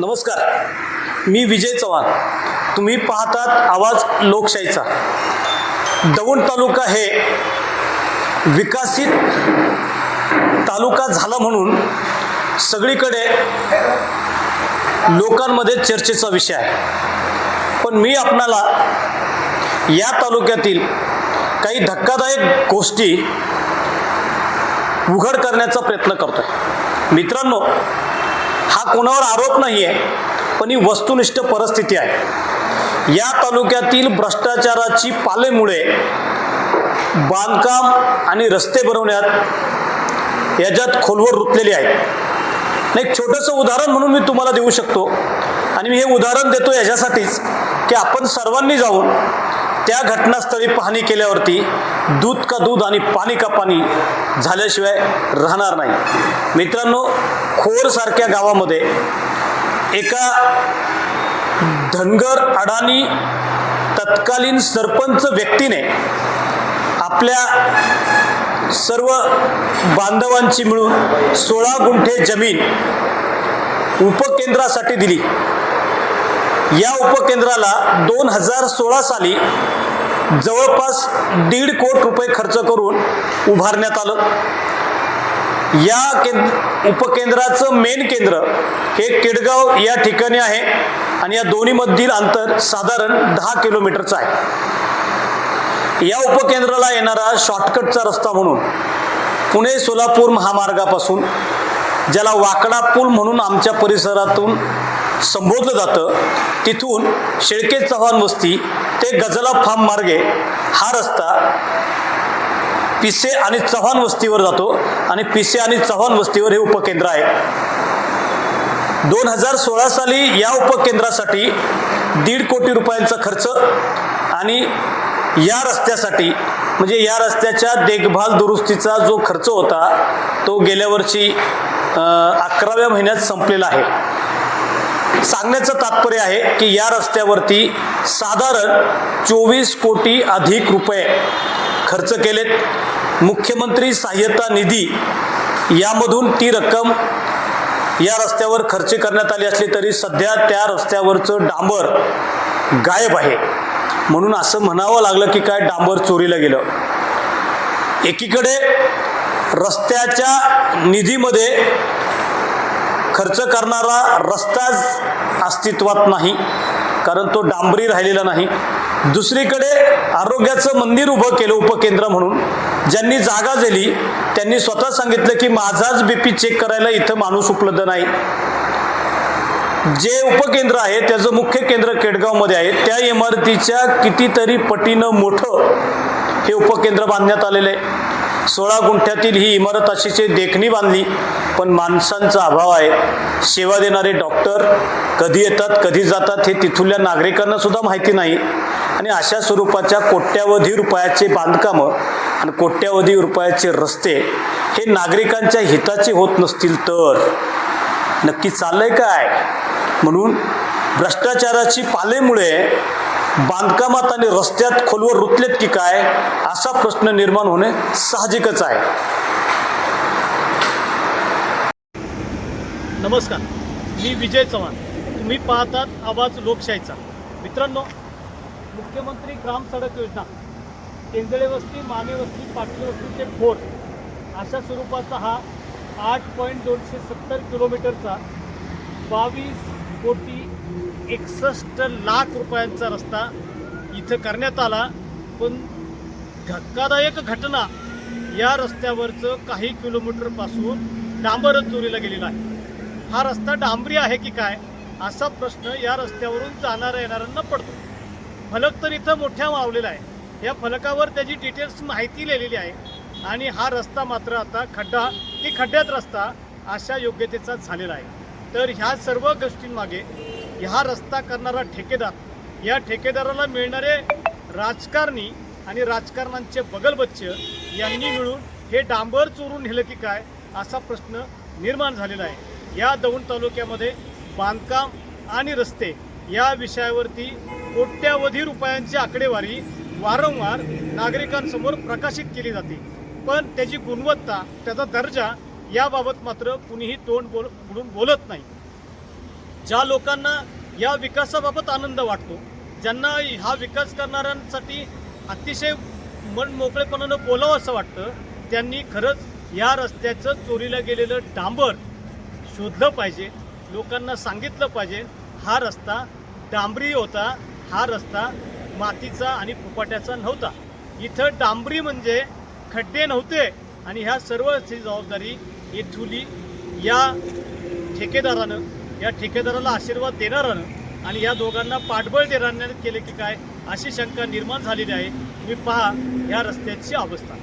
नमस्कार. मी विजय चव्हाण. तुम्ही पाहतात आवाज लोकशाहीचा. दौंड तालुका हे विकसित तालुका झाला म्हणून सगळीकडे लोकांमध्ये चर्चेचा विषय आहे. पण मी आपणाला या तालुक्यातील काही धक्कादायक गोष्टी उघड करण्याचा प्रयत्न करतो मित्रांनो हा कोणावर आरोप नाही आहे पण ही वस्तुनिष्ठ परिस्थिती आहे. या तालुक्यातील भ्रष्टाचाराची पालेमुळे बांधकाम आणि रस्ते बनवण्यात याच्यात खोलवर रुतलेले आहेत एक छोटंसं उदाहरण म्हणून मी तुम्हाला देऊ शकतो. आणि मी हे उदाहरण देतो याच्यासाठीच की आपण सर्वांनी जाऊन त्या घटनास्थळी पाहणी केल्यावरती दूध का दूध आणि पाणी का पाणी झाल्याशिवाय राहणार नाही. मित्रांनो खोरसारख्या गावामध्ये एका धनगर अडाणी तत्कालीन सरपंच व्यक्तीने आपल्या सर्व बांधवांची मिळून सोळा गुंठे जमीन उपकेंद्रासाठी दिली. या उपकेंद्राला दोन हजार सोळा साली जवळपास दीड कोट रुपये खर्च करून उभारण्यात आलं. या केंद्र उपकेंद्राचं मेन केंद्र हे केडगाव या ठिकाणी आहे आणि या दोन्हीमधील अंतर साधारण दहा किलोमीटरचं आहे. या उपकेंद्राला येणारा शॉर्टकटचा रस्ता म्हणून पुणे सोलापूर महामार्गापासून ज्याला वाकडा पूल म्हणून आमच्या परिसरातून संबोधलं जातं. तिथून शेळके चव्हाण वस्ती ते गजला फार्म मार्गे हा रस्ता पिसे आणि चव्हाण वस्तीवर जातो आणि पिसे आणि चव्हाण वस्तीवर हे उपकेंद्र आहे. दोन हजार सोळा साली या उपकेंद्रासाठी दीड कोटी रुपयांचा खर्च आणि या रस्त्यासाठी म्हणजे या रस्त्याच्या देखभाल दुरुस्तीचा जो खर्च होता तो गेल्या वर्षी अकराव्या महिन्यात संपलेला आहे. सांगण्याचं तात्पर्य आहे की या रस्त्यावरती साधारण चोवीस कोटी अधिक रुपये खर्च केलेत. मुख्यमंत्री सहाय्यता निधी यामधून ती रक्कम या रस्त्यावर खर्च करण्यात आली असली तरी सध्या त्या रस्त्यावरचं डांबर गायब आहे. म्हणून असं म्हणावं लागलं की काय डांबर चोरीला गेलं. एकीकडे रस्त्याच्या निधीमध्ये खर्च करणारा रस्ताच अस्तित्वात नाही कारण तो डांबरी राहिलेला नाही. दुसरीकडे आरोग्याचं मंदिर उभं केलं उपकेंद्र म्हणून ज्यांनी जागा दिली त्यांनी स्वतः सांगितलं की माझाच बीपी चेक करायला इथं माणूस उपलब्ध नाही. जे उपकेंद्र आहे त्याचं मुख्य केंद्र केडगावमध्ये आहे. त्या इमारतीच्या कितीतरी पटीनं मोठं हे उपकेंद्र बांधण्यात आलेलं आहे. सोळा गुंठ्यातील ही इमारत अशीचे देखणी बांधली पण माणसांचा अभाव आहे. सेवा देणारे डॉक्टर कधी येतात कधी जातात हे तिथुल्या नागरिकांना सुद्धा माहिती नाही. आणि अशा स्वरूपाच्या कोट्यावधी रुपयाचे बांधकामं आणि कोट्यावधी रुपयाचे रस्ते हे नागरिकांच्या हिताचे होत नसतील तर. नक्की चाललंय काय? म्हणून भ्रष्टाचाराची पालेमुळे बांधकामात आणि रस्त्यात खोलवर रुतलेत की काय असा प्रश्न निर्माण होणे साहजिकच आहे. नमस्कार मी विजय चव्हाण. तुम्ही पाहतात आवाज लोकशाहीचा. मित्रांनो मुख्यमंत्री ग्राम सडक योजना केंजळे वस्ती माने वस्ती पाटील वस्ती ते अशा स्वरूपाचा हा आठ पॉईंट दोनशे सत्तर किलोमीटरचा बावीस कोटी एकसष्ट लाख रुपयांचा रस्ता इथं करण्यात आला. पण धक्कादायक घटना या रस्त्यावरचं काही किलोमीटरपासून डांबरच चोरीला गेलेला आहे. हा रस्ता डांबरी आहे की काय? असा प्रश्न या रस्त्यावरून जाणाऱ्या येणाऱ्यांना पडतो. फलक तर इथं मोठ्या मावलेला आहे. या फलकावर त्याची डिटेल्स माहिती लिहिलेली आहे. आणि हा रस्ता मात्र आता खड्डा की खड्ड्यात रस्ता अशा योग्यतेचा झालेला आहे. तर ह्या सर्व गोष्टींमागे ह्या रस्ता करणारा ठेकेदार या ठेकेदाराला मिळणारे राजकारणी आणि राजकारणांचे बगलबच्चे यांनी मिळून हे डांबर चोरून नेलं की काय असा प्रश्न निर्माण झालेला आहे. या दौंड तालुक्यामध्ये बांधकाम आणि रस्ते या विषयावरती कोट्यावधी रुपयांची आकडेवारी वारंवार नागरिकांसमोर प्रकाशित केली जाते. पण त्याची गुणवत्ता त्याचा दर्जा याबाबत मात्र कुणीही तोंड बोल म्हणून बोलत नाही. ज्या लोकांना या विकासाबाबत आनंद वाटतो ज्यांना हा विकास करणाऱ्यांसाठी अतिशय मन मोकळेपणानं बोलावं असं वाटतं त्यांनी खरंच या रस्त्याचं चोरीला गेलेलं डांबर शोधलं पाहिजे लोकांना सांगितलं पाहिजे हा रस्ता डांबरी होता हा रस्ता मातीचा आणि फुपाट्याचा नव्हता. इथं डांबरी म्हणजे खड्डे नव्हते आणि ह्या सर्वची जबाबदारी येथुली या ठेकेदारानं या ठेकेदाराला आशीर्वाद देणारं आणि या दोघांना पाठबळ देणाऱ्यानं केले की काय अशी शंका निर्माण झालेली आहे. तुम्ही पहा या रस्त्याची अवस्था.